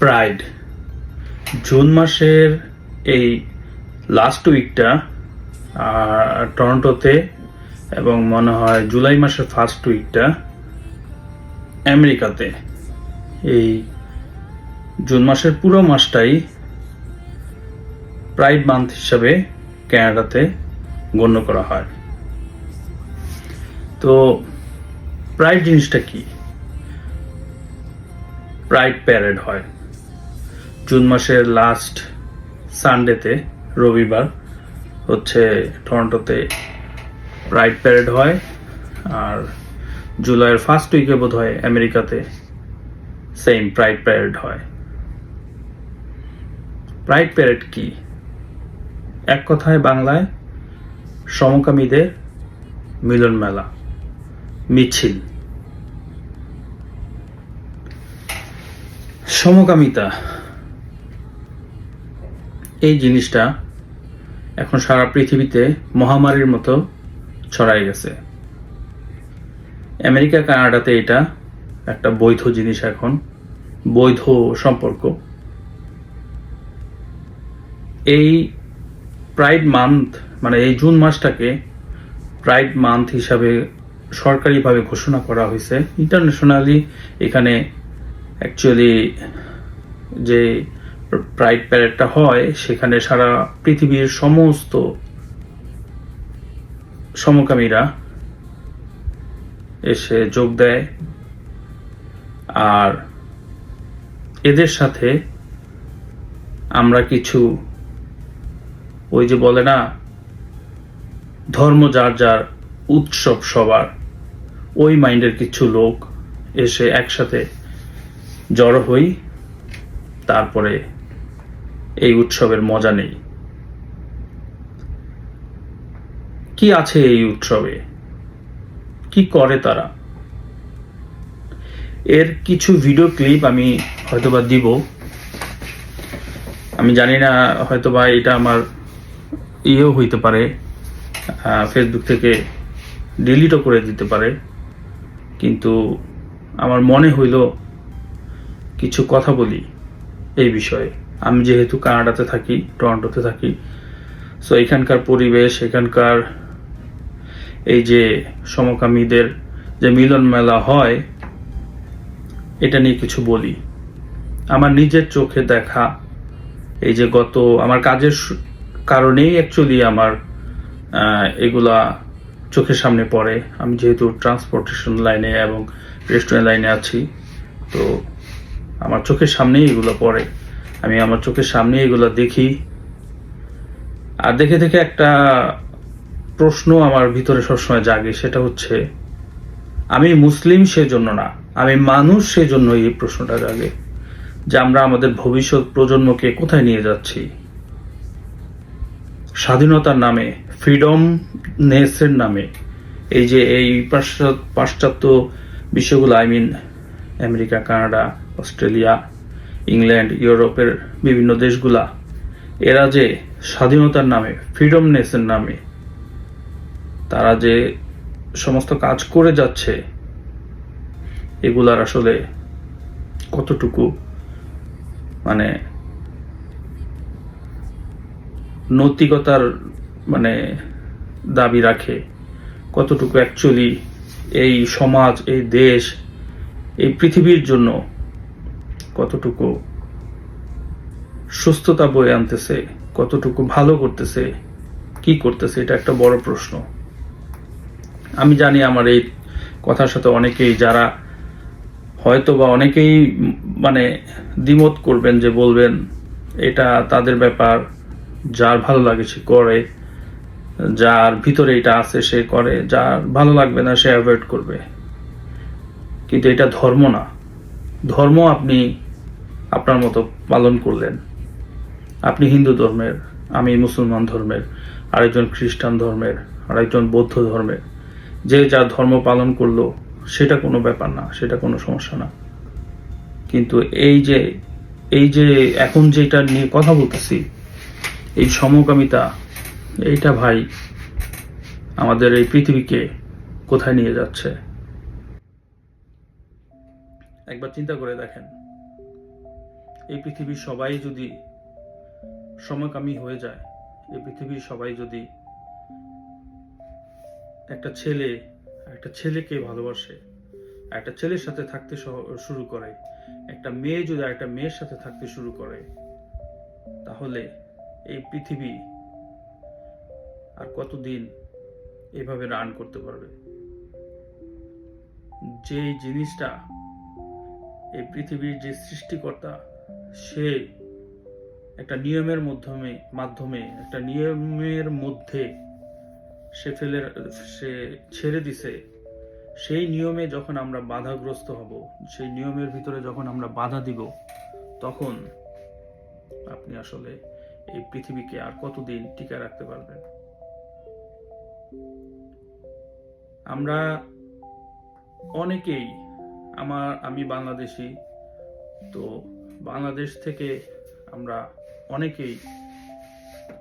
Pride June মাসের এই last উইকটা টরন্টোতে এবং মনে হয় জুলাই মাসের ফার্স্ট উইকটা আমেরিকাতে এই জুন মাসের পুরো মাসটাই প্রাইড মান্থ হিসাবে ক্যানাডাতে গণ্য করা হয়। তো প্রাইড জিনিসটা কি? প্রাইড প্যারেড হয়। জুন মাসের লাস্ট সানডেতে রবিবার, হচ্ছে টরন্টোতে প্রাইড প্যারেড হয় আর জুলাইয়ের ফার্স্ট উইকে বোধ হয় আমেরিকাতে সেম প্রাইড প্যারেড হয়। প্রাইড প্যারেড কি? এক কথায় বাংলায় সমকামীদের মিলন মেলা, মিছিল। সমকামিতা এই জিনিসটা এখন সারা পৃথিবীতে মহামারীর মতো ছড়াই গেছে। আমেরিকা, কানাডাতে এটা একটা বৈধ জিনিস এখন, বৈধ সম্পর্ক। এই প্রাইড মান্থ মানে এই জুন মাসটাকে প্রাইড মান্থ হিসাবে সরকারিভাবে ঘোষণা করা হয়েছে। ইন্টারন্যাশনালি এখানে অ্যাকচুয়ালি যে প্রাইড প্যারেডটা হয়, সেখানে সারা পৃথিবীর সমস্ত সমকামীরা এসে যোগ দেয়। আর এদের সাথে আমরা কিছু ওই যে বলে না, ধর্ম যার যার উৎসব সবার, ওই মাইন্ডের কিছু লোক এসে একসাথে জড়ো হই, তারপরে এই উৎসবের মজা নেই। কি আছে এই উৎসবে? কি করে তারা? এর কিছু ভিডিও ক্লিপ আমি হয়তোবা দিব। আমি জানি না, হয়তোবা এটা আমার ইয়েও হইতে পারে ফেসবুক থেকে ডিলিটও করে দিতে পারে। কিন্তু আমার মনে হইল কিছু কথা বলি এই বিষয়ে। আমি যেহেতু কানাডাতে থাকি, টরন্টোতে থাকি সো এখানকার পরিবেশ, এখানকার এই যে সমকামীদের যে মিলন মেলা হয়, এটা নিয়ে কিছু বলি। আমার নিজের চোখে দেখা এই যে গত, আমার কাজের কারণেই অ্যাকচুয়ালি আমার এগুলা চোখের সামনে পড়ে। আমি যেহেতু ট্রান্সপোর্টেশন লাইনে এবং রেস্টুরেন্ট লাইনে আছি, তো আমার চোখের সামনেই এগুলো পড়ে। আমি আমার চোখের সামনে এগুলো দেখি। আর দেখে দেখে একটা প্রশ্ন আমার ভিতরে সবসময় জাগে, সেটা হচ্ছে, আমি মুসলিম সেজন্য না, আমি মানুষ সেজন্য এই প্রশ্নটা জাগে, যে আমরা আমাদের ভবিষ্যৎ প্রজন্মকে কোথায় নিয়ে যাচ্ছি? স্বাধীনতার নামে ফ্রিডম নেসের নামে, এই যে এই পাশ্চাত্য বিশ্বগুলো I mean America, Canada, Australia England, ইউরোপের বিভিন্ন দেশগুলা, এরা যে স্বাধীনতার নামে ফ্রিডম নেসের নামে, তারা যে সমস্ত কাজ করে যাচ্ছে, এগুলার আসলে কতটুকু মানে নৈতিকতার মানে দাবি রাখে, কতটুকু অ্যাকচুয়ালি এই সমাজ, এই দেশ, এই পৃথিবীর জন্য কতটুকু সুস্থতা বয়ে আনতেছে, কতটুকু ভালো করতেছে, কি করতেছে, এটা একটা বড় প্রশ্ন। আমি জানি আমার এই কথার সাথে অনেকেই যারা হয়তো বা অনেকেই মানে দ্বিমত করবেন যে বলবেন, এটা তাদের ব্যাপার, যার ভালো লাগে সে করে, যার ভিতরে এটা আছে সে করে, যার ভালো লাগবে না সে অ্যাভয়েড করবে। কিন্তু এটা ধর্ম না। ধর্ম আপনি আপনার মতো পালন করলেন। আপনি হিন্দু ধর্মের, আমি মুসলমান ধর্মের, আরেকজন খ্রিস্টান ধর্মের, আরেকজন বৌদ্ধ ধর্মের। যে যা ধর্ম পালন করল, সেটা কোনো ব্যাপার না, সেটা কোনো সমস্যা না। কিন্তু এই যে এই যে এখন যেটা নিয়ে কথা বলতেছি, এই সমকামিতা, এইটা ভাই আমাদের এই পৃথিবীকে কোথায় নিয়ে যাচ্ছে? একবার চিন্তা করে দেখেন। এই পৃথিবীর সবাই যদি সমকামী হয়ে যায়, এই পৃথিবীর সবাই যদি একটা ছেলে, একটা ছেলেকে ভালোবাসে, একটা ছেলের সাথে থাকতে শুরু করে, একটা মেয়ে যদি একটা মেয়ের সাথে থাকতে শুরু করে, তাহলে এই পৃথিবী আর কতদিন এভাবে রান করতে পারবে? যে জিনিসটা এই পৃথিবীর যে সৃষ্টিকর্তা সে একটা নিয়মের মাধ্যমে মাধ্যমে, একটা নিয়মের মধ্যে সে ফেলে, সে ছেড়ে দিছে, সেই নিয়মে যখন আমরা বাধাগ্রস্ত হব, সেই নিয়মের ভিতরে যখন আমরা বাধা দিব, তখন আপনি আসলে এই পৃথিবীকে আর কতদিন টিকে রাখতে পারবেন? আমরা অনেকেই, আমার, আমি বাংলাদেশি, তো বাংলাদেশ থেকে আমরা অনেকেই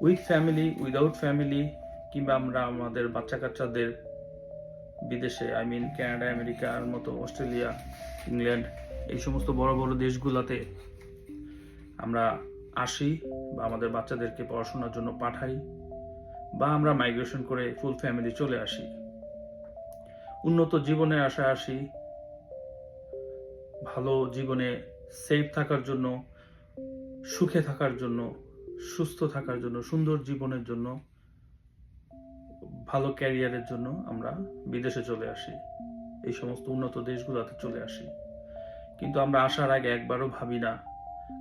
উইথ ফ্যামিলি উইদাউট ফ্যামিলি কিংবা আমরা আমাদের বাচ্চা কাচ্চাদের বিদেশে আই মিন কানাডা আমেরিকার মতো অস্ট্রেলিয়া ইংল্যান্ড এই সমস্ত বড় বড় দেশগুলোতে আমরা আসি বা আমাদের বাচ্চাদেরকে পড়াশোনার জন্য পাঠাই বা আমরা মাইগ্রেশন করে ফুল ফ্যামিলি চলে আসি। উন্নত জীবনে আশায় আসি, ভালো জীবনে সেফ থাকার জন্য, সুখে থাকার জন্য, সুস্থ থাকার জন্য, সুন্দর জীবনের জন্য, ভালো ক্যারিয়ারের জন্য আমরা বিদেশে চলে আসি। এই সমস্ত উন্নত দেশগুলোতে চলে আসি। কিন্তু আমরা আসার আগে একবারও ভাবি না,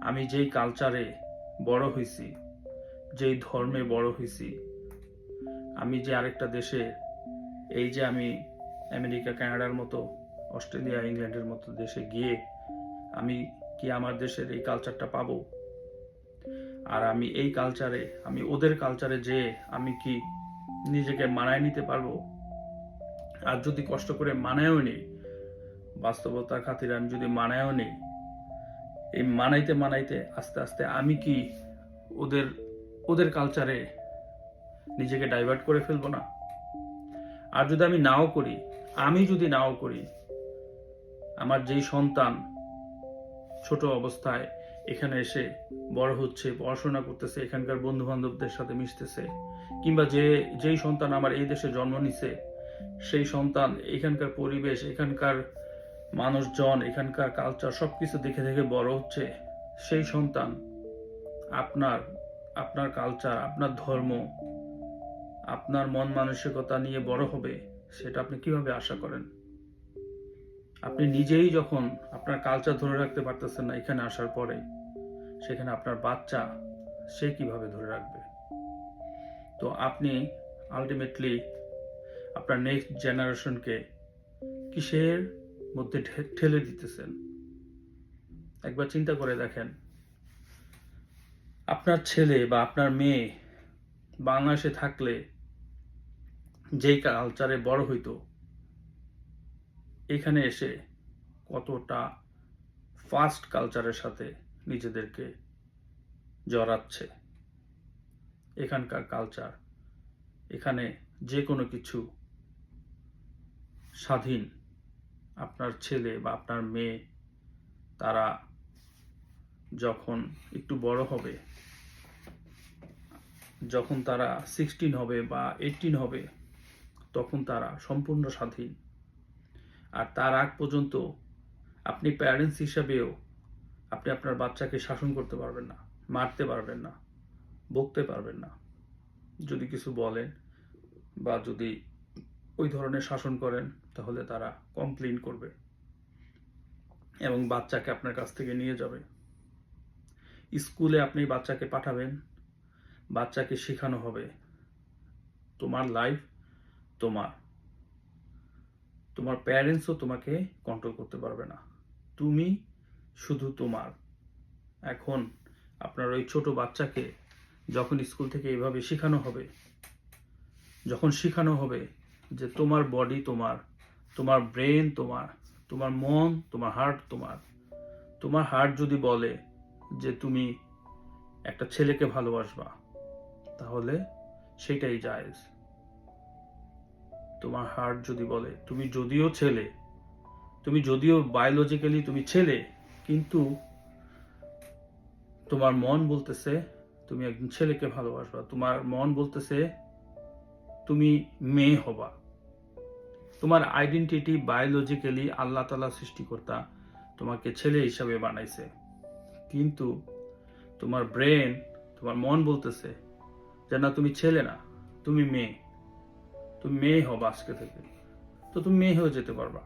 আমি যেই কালচারে বড় হয়েছি যেই ধর্মে বড় হয়েছি আমি যে আরেকটা দেশে, এই যে আমি আমেরিকা, কানাডার মতো, অস্ট্রেলিয়া, ইংল্যান্ডের মতো দেশে গিয়ে আমি কি আমার দেশের এই কালচারটা পাবো? আর আমি এই কালচারে আমি ওদের কালচারে যে আমি কি নিজেকে মানায় নিতে পারব? আর যদি কষ্ট করে মানায়ও নেই, বাস্তবতার খাতিরে আমি যদি মানায়ও নেই, এই মানাইতে মানাইতে আস্তে আস্তে আমি কি ওদের ওদের কালচারে নিজেকে ডাইভার্ট করে ফেলব না? আর যদি আমি নাও করি, আমি যদি নাও করি, আমার যেই সন্তান ছোট অবস্থায় এখানে এসে বড় হচ্ছে, পড়াশোনা করতেছে, এখানকার বন্ধু বান্ধবদের সাথে মিশতেছে, কিংবা যে, যেই সন্তান আমার এই দেশে জন্ম নিছে, সেই সন্তান এখানকার পরিবেশ, এখানকার মানুষজন, এখানকার কালচার সব কিছু দেখে দেখে বড় হচ্ছে, সেই সন্তান আপনার আপনার কালচার আপনার ধর্ম, আপনার মন মানসিকতা নিয়ে বড় হবে, সেটা আপনি কীভাবে আশা করেন? আপনি নিজেই যখন আপনার কালচার ধরে রাখতে পারতেছেন না এখানে আসার পরে, সেখানে আপনার বাচ্চা সে কীভাবে ধরে রাখবে? তো আপনি আলটিমেটলি আপনার নেক্সট জেনারেশনকে কিসের মধ্যে ঠেলে দিতেছেন? একবার চিন্তা করে দেখেন। আপনার ছেলে বা আপনার মেয়ে বাংলাদেশে থাকলে যেই কালচারে বড় হইতো এখানে এসে কতটা ফাস্ট কালচারের সাথে নিজেদেরকে জড়াচ্ছে। এখানকার কালচার এখানে যে কোনো কিছু স্বাধীন, আপনার ছেলে বা আপনার মেয়ে, তারা যখন একটু বড় হবে, যখন তারা সিক্সটিন হবে বা এইটিন হবে, তখন তারা সম্পূর্ণ স্বাধীন। আর তার আগ পর্যন্ত আপনি প্যারেন্টস হিসাবেও আপনি আপনার বাচ্চাকে শাসন করতে পারবেন না, মারতে পারবেন না, বকতে পারবেন না। যদি কিছু বলেন বা যদি ওই ধরনের শাসন করেন, তাহলে তারা কমপ্লেন করবে এবং বাচ্চাকে আপনার কাছ থেকে নিয়ে যাবে। স্কুলে আপনি বাচ্চাকে পাঠাবেন, বাচ্চাকে শেখানো হবে, তোমার লাইফ তোমার তোমার প্যারেন্টসও তোমাকে কন্ট্রোল করতে পারবে না। তুমি শুধু তোমার। এখন আপনার ওই ছোট বাচ্চাকে যখন স্কুল থেকে এভাবে শেখানো হবে, যখন শেখানো হবে যে তোমার বডি তোমার তোমার ব্রেন তোমার তোমার মন তোমার হার্ট তোমার তোমার হার্ট যদি বলে যে তুমি একটা ছেলেকে ভালোবাসবা, তাহলে সেটাই জায়েজ। তোমার হার্ট যদি বলে, তুমি যদিও ছেলে, তুমি যদিও বায়োলজিক্যালি তুমি ছেলে, কিন্তু তোমার মন বলতেছে তুমি একজন ছেলেকে ভালোবাসবা, তোমার মন বলতেছে তুমি মেয়ে হবা। তোমার আইডেন্টিটি বায়োলজিক্যালি আল্লাহ তালা সৃষ্টিকর্তা তোমাকে ছেলে হিসাবে বানাইছে। কিন্তু তোমার ব্রেন তোমার মন বলতেছে যে না, তুমি ছেলে না, তুমি মেয়ে। তুমি মেয়ে হবা আজকে থেকে। তো তুমি মেয়ে হয়ে যেতে পারবা।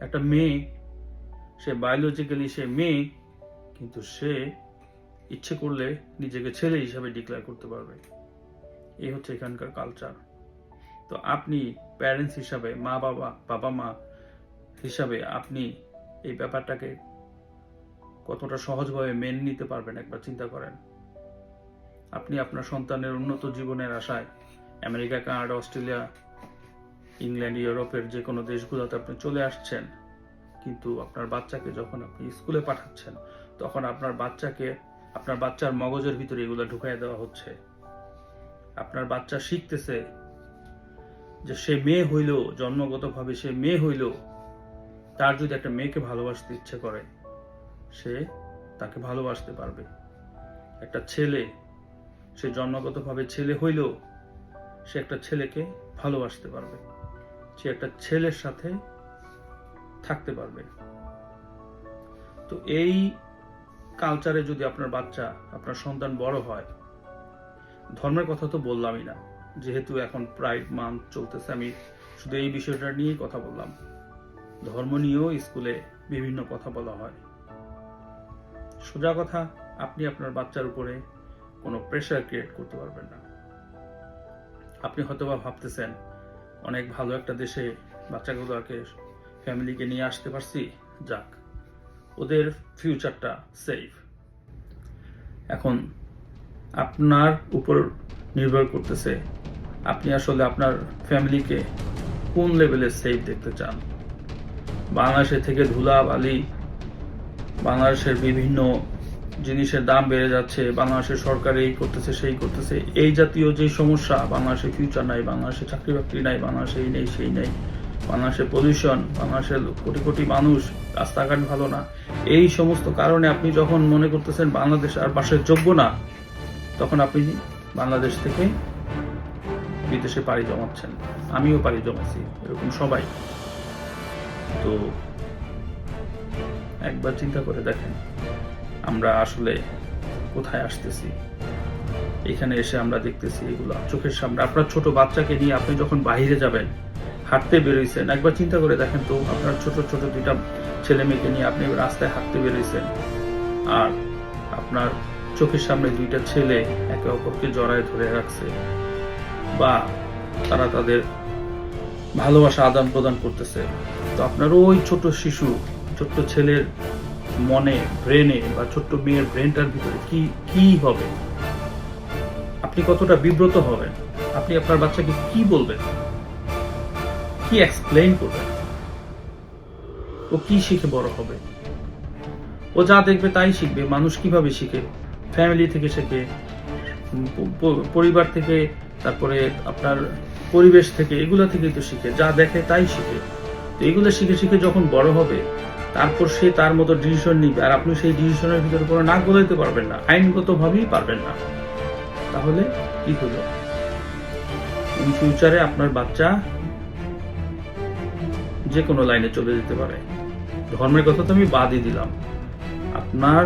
একটা মেয়ে, সে বায়োলজিক্যালি সে মেয়ে, কিন্তু সে ইচ্ছে করলে নিজেকে ছেলে হিসাবে ডিক্লেয়ার করতে পারবে। এই হচ্ছে এখানকার কালচার তো আপনি প্যারেন্টস হিসাবে, মা বাবা বাবা মা হিসাবে আপনি এই ব্যাপারটাকে কতটা সহজভাবে মেনে নিতে পারবেন একবার চিন্তা করেন। আপনি আপনার সন্তানের উন্নত জীবনের আশায় আমেরিকা, কানাডা, অস্ট্রেলিয়া, ইংল্যান্ড, ইউরোপের যে কোনো দেশগুলোতে আপনি চলে আসছেন, কিন্তু আপনার বাচ্চাকে যখন আপনি স্কুলে পাঠাচ্ছেন, তখন আপনার বাচ্চাকে, আপনার বাচ্চার মগজের ভিতরে এগুলো ঢুকাই দেওয়া হচ্ছে। আপনার বাচ্চা শিখতেছে যে সে মেয়ে হইল, জন্মগতভাবে সে মেয়ে হইল, তার যদি একটা মেয়েকে ভালোবাসতে ইচ্ছে করে, সে তাকে ভালোবাসতে পারবে। একটা ছেলে, সে জন্মগতভাবে ছেলে হইল সে একটা ছেলেকে ভালোবাসতে পারবে। সে একটা ছেলের সাথে থাকতে পারবে। তো এই কালচারে যদি আপনার বাচ্চা, আপনার সন্তান বড় হয়, ধর্মের কথা তো বললামই না। যেহেতু এখন প্রাইড মান্থ চলতেছে, আমি শুধু এই বিষয়টা নিয়েই কথা বললাম। ধর্ম নিয়েও স্কুলে বিভিন্ন কথা বলা হয়। সোজা কথা, আপনি আপনার বাচ্চার উপরে কোনো প্রেশার ক্রিয়েট করতে পারবেন না। আপনি হয়তোবা ভাবতেছেন, অনেক ভালো একটা দেশে বাচ্চাগুলোকে ফ্যামিলিকে নিয়ে আসতে পারছি, যাক, ওদের ফিউচারটা সেফ। এখন আপনার উপর নির্ভর করতেছে, আপনি আসলে আপনার ফ্যামিলিকে কোন লেভেলে সেফ দেখতে চান? বাংলাদেশের থেকে ধুলা বালি বাংলাদেশের বিভিন্ন জিনিসের দাম বেড়ে যাচ্ছে বাংলাদেশের সরকার এই করতেছে, সেই করতেছে। এই জাতীয় যে সমস্যা, বাংলাদেশে ফিউচার নাই, বাংলাদেশে চাকরি বাকরি নাই, বাংলাদেশে এই নেই, সেই নেই। বাংলাদেশে পলিউশন বাংলাদেশের কোটি কোটি মানুষ, রাস্তাঘাট ভালো না। এই সমস্ত কারণে আপনি যখন মনে করতেছেন বাংলাদেশ আর বাসের যোগ্য না, তখন আপনি বাংলাদেশ থেকে বিদেশে পাড়ি জমাচ্ছেন। আমিও পাড়ি জমাচ্ছি এরকম সবাই। তো একবার চিন্তা করে দেখেন। আমরা আসলে কোথায় আসতেছি? এখানে এসে আমরা দেখতেছি এগুলো চোখের সামনে। আপনার ছোট বাচ্চাকে নিয়ে আপনি যখন বাইরে যাবেন, হাঁটতে বেরোইছেন, একবার চিন্তা করে দেখেন তো আপনার ছোট ছোট দুইটা ছেলে মেয়েকে নিয়ে আপনি রাস্তায় হাঁটতে বেরোইছেন। আর আপনার চোখের সামনে দুইটা ছেলে একে অপরকে জড়ায় ধরে রাখছে বা তারা তাদের ভালোবাসা আদান প্রদান করতেছে। তো আপনার ওই ছোট শিশু, ছোট্ট ছেলের মনে ব্রেনে বা ছোট্ট মেয়ের ব্রেনটার ভিতরে কি কি হবে? আপনি কতটা বিব্রত হবেন? আপনি আপনার বাচ্চাকে কি বলবেন? কি এক্সপ্লেইন করবেন? ও কি শিখে বড় হবে? ও যা দেখবে তাই শিখবে, মানুষ কীভাবে শিখে? ফ্যামিলি থেকে শেখে পরিবার থেকে, তারপরে আপনার পরিবেশ থেকে, এগুলো থেকেই তো শিখে। যা দেখে তাই শিখে। তো এগুলো শিখে শিখে যখন বড় হবে তারপর সে তার মতো ডিসিশন নিবে। আর আপনি সেই ডিসিশনের ভিতরে কোনো নাক গলাইতে পারবেন না। আইনগতভাবেই পারবেন না। তাহলে কি হলো? ইন ফিউচারে আপনার বাচ্চা যে কোনো লাইনে চলে যেতে পারে। ধর্মের কথা তো আমি বাদই দিলাম। আপনার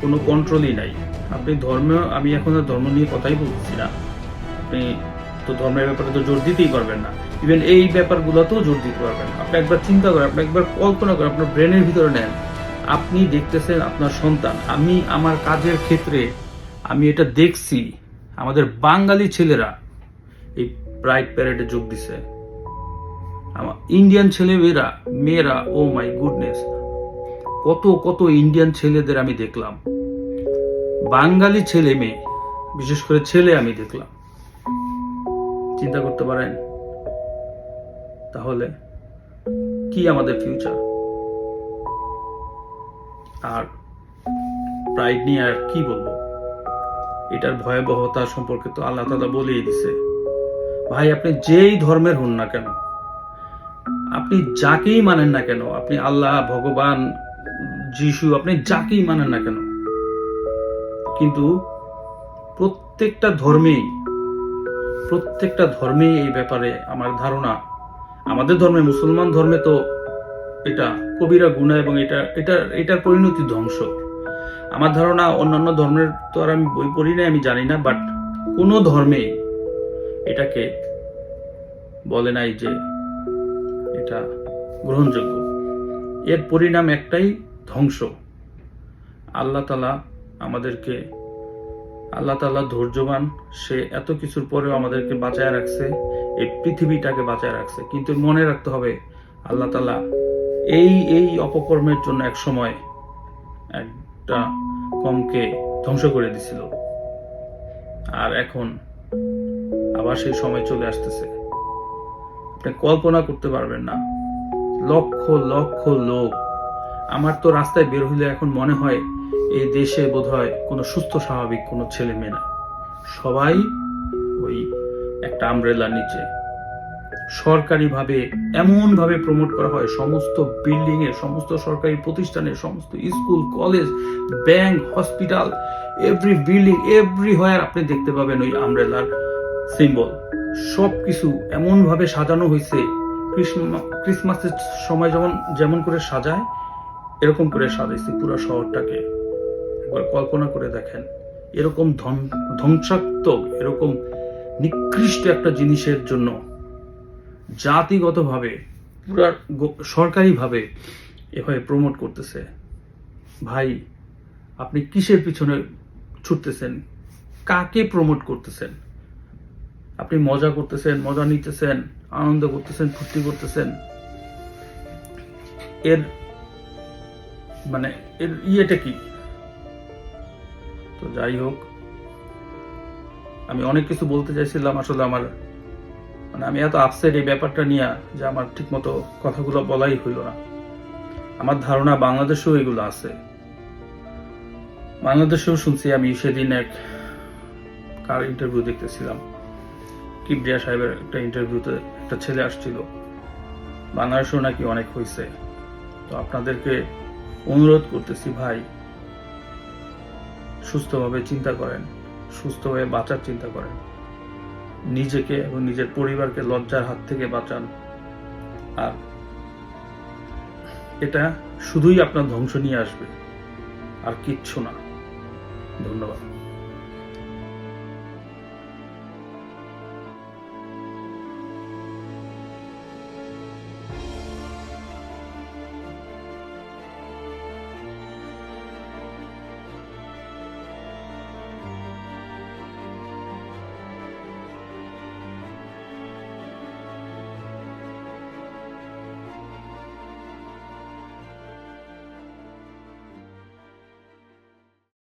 কোনো কন্ট্রোলই নাই। আপনি ধর্ম, আমি এখন ধর্ম নিয়ে কথাই বলছি না। আপনি তো ধর্মের ব্যাপারে তো জোর দিতেই পারবেন না। ইভেন এই ব্যাপারগুলোতেও জোর দিতে পারবেন আপনি একবার চিন্তা করেন, আপনি একবার কল্পনা করেন, আপনার ব্রেনের ভিতরে নেন, আপনি দেখতেছেন আপনার সন্তান। আমি আমার কাজের ক্ষেত্রে, আমি এটা দেখছি, আমাদের বাঙালি ছেলেরা এই প্রাইড প্যারেডে যোগ দিছে। আমার ইন্ডিয়ান ছেলেমেয়েরা, মেয়েরা, ও মাই গুডনেস, কত কত ইন্ডিয়ান ছেলেদের আমি দেখলাম। বাঙালি ছেলে মেয়ে বিশেষ করে ছেলে আমি দেখলাম। চিন্তা করতে পারেন তাহলে কি আমাদের ফিউচার আর প্রাইড নিয়ে আর কি বলব? এটার ভয়াবহতা সম্পর্কে তো আল্লাহ তালা বলেই দিছে। ভাই, আপনি যেই ধর্মের হন না কেন, আপনি যাকেই মানেন না কেন, আপনি আল্লাহ, ভগবান, যিশু, আপনি যাকেই মানেন না কেন, কিন্তু প্রত্যেকটা ধর্মেই প্রত্যেকটা ধর্মেই এই ব্যাপারে আমার ধারণা আমাদের ধর্মে, মুসলমান ধর্মে তো এটা কবিরা গুণা এবং এটা এটা, এটার পরিণতি ধ্বংস। আমার ধারণা অন্যান্য ধর্মের তো আর আমি বই পড়ি না আমি জানি না বাট কোনো ধর্মে এটাকে বলে নাই যে এটা গ্রহণযোগ্য। এর পরিণাম একটাই ধ্বংস। আল্লাহ তালা আমাদেরকে, আল্লাহ তালা ধৈর্যবান, সে এত কিছুর পরেও আমাদেরকে বাঁচায় রাখছে। এই পৃথিবীটাকে বাঁচায় রাখছে। কিন্তু মনে রাখতে হবে, আল্লাহ তালা এই এই অপকর্মের জন্য এক সময় একটা কমকে ধ্বংস করে দিছিল। আর এখন আবার সেই সময় চলে আসতেছে। আপনি কল্পনা করতে পারবেন না। লক্ষ লক্ষ লোক। আমার তো রাস্তায় বের হইলে এখন মনে হয় এই দেশে বোধ হয় কোনো সুস্থ, স্বাভাবিক কোনো ছেলে মেয়ে নাই। সবাই ওই একটা আমব্রেলার নিচে। সরকারিভাবে এমনভাবে প্রমোট করা হয়, সমস্ত বিল্ডিং এর সমস্ত সরকারি প্রতিষ্ঠানের, সমস্ত school college bank hospital every building everywhere আপনি দেখতে পাবেন ওই আমব্রেলার সিম্বল সব কিছু এমনভাবে সাজানো হয়েছে ক্রিসমাসের সময় যেমন যেমন করে সাজায়, এরকম করে সাজাইছে পুরো শহরটাকে। একবার কল্পনা করে দেখেন, এরকম ধ্বং- ধ্বংসাত্মক, এরকম নিকৃষ্ট একটা জিনিসের জন্য জাতিগতভাবে, পুরা সরকারিভাবে এভাবে প্রমোট করতেছে। ভাই, আপনি কিসের পিছনে ছুটতেছেন? কাকে প্রমোট করতেছেন? আপনি মজা করতেছেন, মজা নিতেছেন, আনন্দ করতেছেন, ফুর্তি করতেছেন। এর মানে এর ইয়েটা কি? তো যাই হোক আমি অনেক কিছু বলতে চাইছিলাম আসলে আমার মানে আমি এত আপসেট এই ব্যাপারটা নিয়ে যে আমার ঠিকমতো কথাগুলো বলাই হইল না। আমার ধারণা বাংলাদেশেও এগুলো আছে। বাংলাদেশেও শুনছি আমি সেদিন এক, কার ইন্টারভিউ দেখতেছিলাম? কিবরিয়া সাহেবের একটা ইন্টারভিউতে একটা ছেলে আসছিল। বাংলাদেশেও নাকি অনেক হয়েছে তো আপনাদেরকে অনুরোধ করতেছি ভাই, সুস্থভাবে চিন্তা করেন। সুস্থভাবে বাঁচার চিন্তা করেন। নিজেকে এবং নিজের পরিবারকে লজ্জার হাত থেকে বাঁচান। আর এটা শুধুই আপনার ধ্বংস নিয়ে আসবে। আর কিচ্ছু না। ধন্যবাদ।